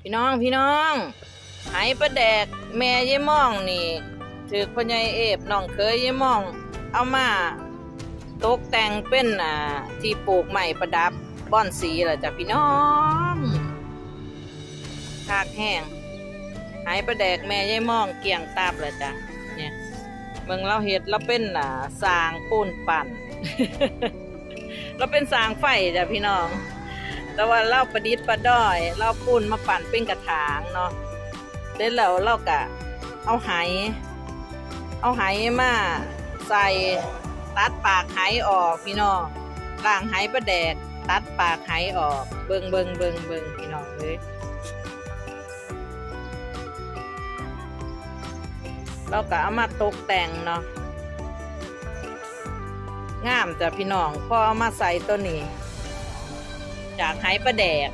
พี่น้องพี่น้องหายประแดกแม่ยายม่องนี่ถือพ่อใหญ่เอฟน้องเคยยายม่อง เอามาตกแต่งเป็นอ่าที่ปลูกใหม่ประดับบ้อนสีล่ะจ้ะพี่น้องคากแห้งหายประแดกแม่ยายม่องเกี่ยงตาบเลยจ้ะเนี่ยเมืองเราเห็ดเราเป็นอ่าสางปูนปั่นเราเป็นสางไฟจ้ะพี่น้อง แต่ว่าเราประดิษฐ์ประดอยเราปูนมาปั่นเป็นกระถางเนาะเสร็จแล้วเราก็เอาไหเอาไหมาใส่ตัดปากไหออกพี่น้องล่างไหประแดกตัดปากไหออก เบิงเบิงเบิงเบิงพี่น้องเลยเราก็เอามาตกแต่งเนาะงามจ้ะพี่น้องพอเอามาใส่ตัวนี้ จากไหประแดก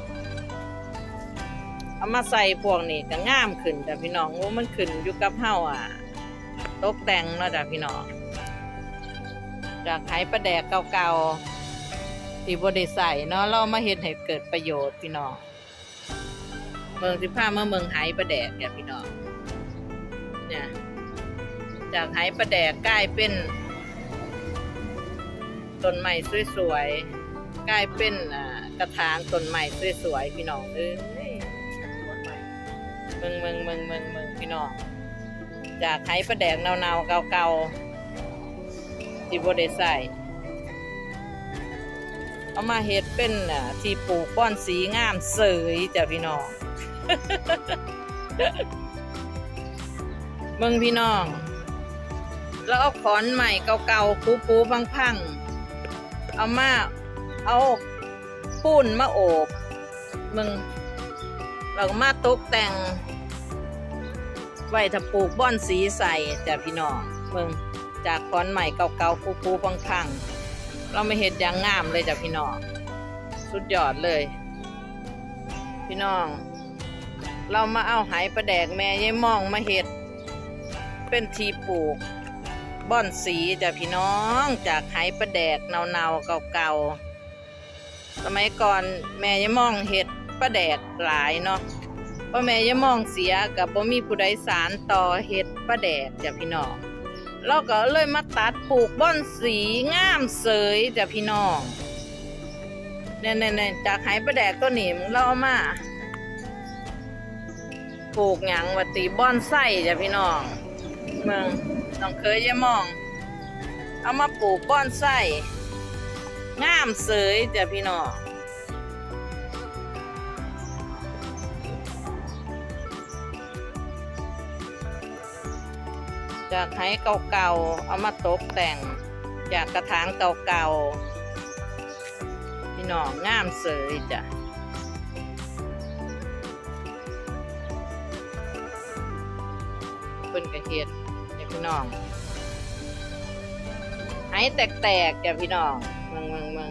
เอามาใส่พวกนี้ก็ง่ามขึ้นจ้ะพี่น้องว่ามันขึ้นอยู่กับเฮาอะตกแต่งเนาะจ้ะพี่น้อง จากไหประแดกเก่าๆที่บ่ได้ใส่เนาะเรามาเฮ็ดให้เกิดประโยชน์พี่น้องเมืองสิพามาเมืองไหประแดกจ้ะพี่น้องเนี่ยจากไหประแดกกลายเป็นต้นไม้สวยๆกลายเป็นอ่า กระถางต้นใหม่สวยๆพี่น้องเอ้ยเมืองเมืองเมืองเมืองเมืองพี่น้องจากไห้ประแดกเนาๆเก่าๆที่บได้ใส่เอามาเฮ็ดเป็นที่ปลูกป้อนสีงามเสยจ้ะพี่น้องเมืองพี่น้องแล้วเอาขอนใหม่เก่าๆปูๆพังๆเอามาเอา ปูนมาโอบมึงเรามาตกแต่งไว้ถ้าปลูกบ้อนสีใส่จ้ะพี่น้องมึงจากคอนใหม่เก่าๆปูๆพังๆเราไม่เห็นอย่างงามเลยจ้ะพี่น้องสุดยอดเลย พี่น้อง เรามาเอาไหประแดกแม่ยายมองมาเห็ด เป็นทีปลูกบ่อนสีจ้ะพี่น้องจากไหประแดกเนาๆเก่าๆ สมัยก่อนแม่ยายมองเห็ดประแดกหลายเนาะเพราะแม่ยายมองเสียกับบ่มีผู้ใดสารต่อเห็ดประแดกจ้ะพี่น้องเราก็เลยมาตัดปลูกบ่อนสีงามเสยจ้ะพี่น้องเนี่ยๆจากไหประแดกตัวนี้มึงเราเอามาปลูกหยังวัตีบ่อนไส้จ้ะพี่น้องเมืองต้องเคยยายมอง เอามาปลูกก้อนไส้ งามเสยจ้ะพี่น้องจากไห้เก่าๆ เอามาตกแต่ง จากกระถางเก่าๆ พี่น้องงามเสยจ้ะเพิ่นกระเฮ็ดให้พี่น้องหายแตกๆแกพี่น้อง มืองเมืองเมือง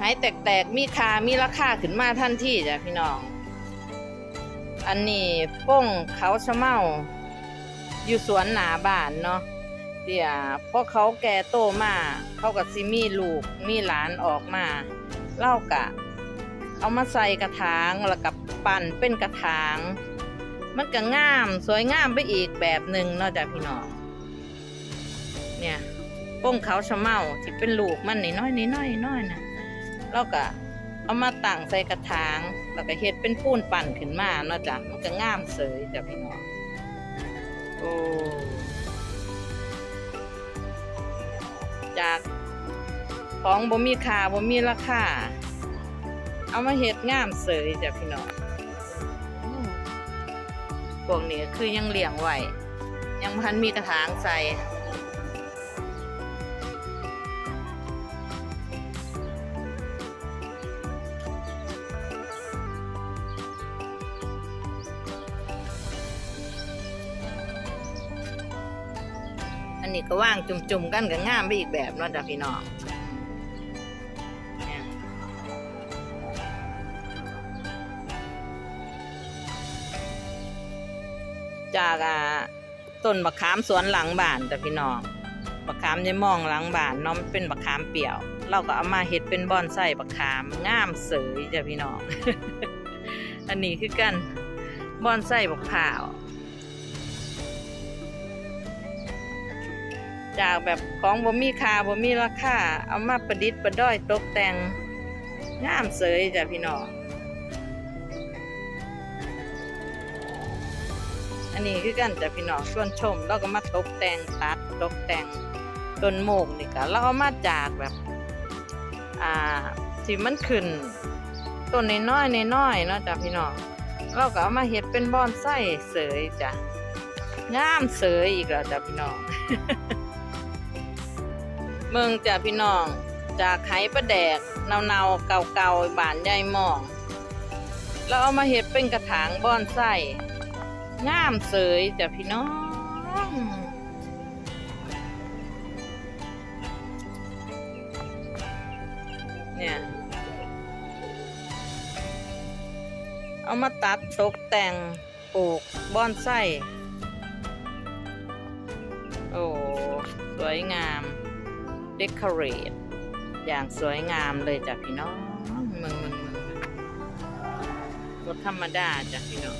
หายแตกๆมีคามีราคาขึ้นมาทันทีจ้ะพี่น้อง อันนี้ป้งเขาชะเมาอยู่สวนหนาบ้านเนาะเดี๋ยวพอเขาแก่โตมาเขากับซิมีลูกมีหลานออกมาเล่ากะ เอามาใส่กระถางแล้วกับปั่นเป็นกระถาง มันก็งาม สวยงามไปอีกแบบหนึ่งเนอกจากพี่น้องเนี่ย ป้งเขาชะเมาที่เป็นลูกมันน้อยๆน้อยๆน้อยๆนะเราก็เอามาตั้งใส่กระถางแล้วก็เฮ็ดเป็นปูนปั่นขึ้นมาเนาะจ้ะมันก็งามเสยจ้ะพี่น้องโอ้จากของบ่มีค่าบ่มีราคาเอามาเฮ็ดงามเสยจ้ะพี่น้องพวกนี้คือยังเลี้ยงไว้ยังพันมีกระถางใส่ นนี้ก็ว่างจุ่มๆกันกับงามไปอีกแบบเนาะจ้ะพี่น้องจากต้นบักขามสวนหลังบ้านจ้ะพี่น้องบักขามยายมองหลังบ้านนาะมันเป็นบักขามเปี่ยว เราก็เอามาเฮ็ดเป็นบอนไส้บักขามงามเสยจ้ะพี่น้อง อันนี้คือกันบอนไส้บักผ่าว จากแบบของบ่มีค่าบ่มีราคาเอามาประดิษฐ์ประด้อยตกแต่งงามเสยจ้ะพี่น้องอันนี้คือกันจ้ะพี่น้องส่วนชมเราก็มาตกแต่งตัดตกแต่งต้นโมกนี่ก็เราเอามาจากแบบอ่าที่มันขึ้นต้นน้อยๆน้อยๆเนาะจ้ะพี่น้องเราก็เอามาเฮ็ดเป็นบอนไส้เสยจ้ะงามเสยอีกแล้วจ้ะพี่น้อง เมืองจ้ะพี่น้อง จากไห้ประแดกเนาๆเก่าๆบานใหญ่หมองเราเอามาเฮ็ดเป็นกระถางบอนไส้งามเสยจ้ะพี่น้อง เนี่ย เอามาตัดตกแต่งปลูกบอนไส้โอ้ สวยงาม เดคอเรทอย่างสวยงามเลยจ้ะพี่น้องมึงมึงมึงมึงรถธรรมดาจ้ะพี่น้อง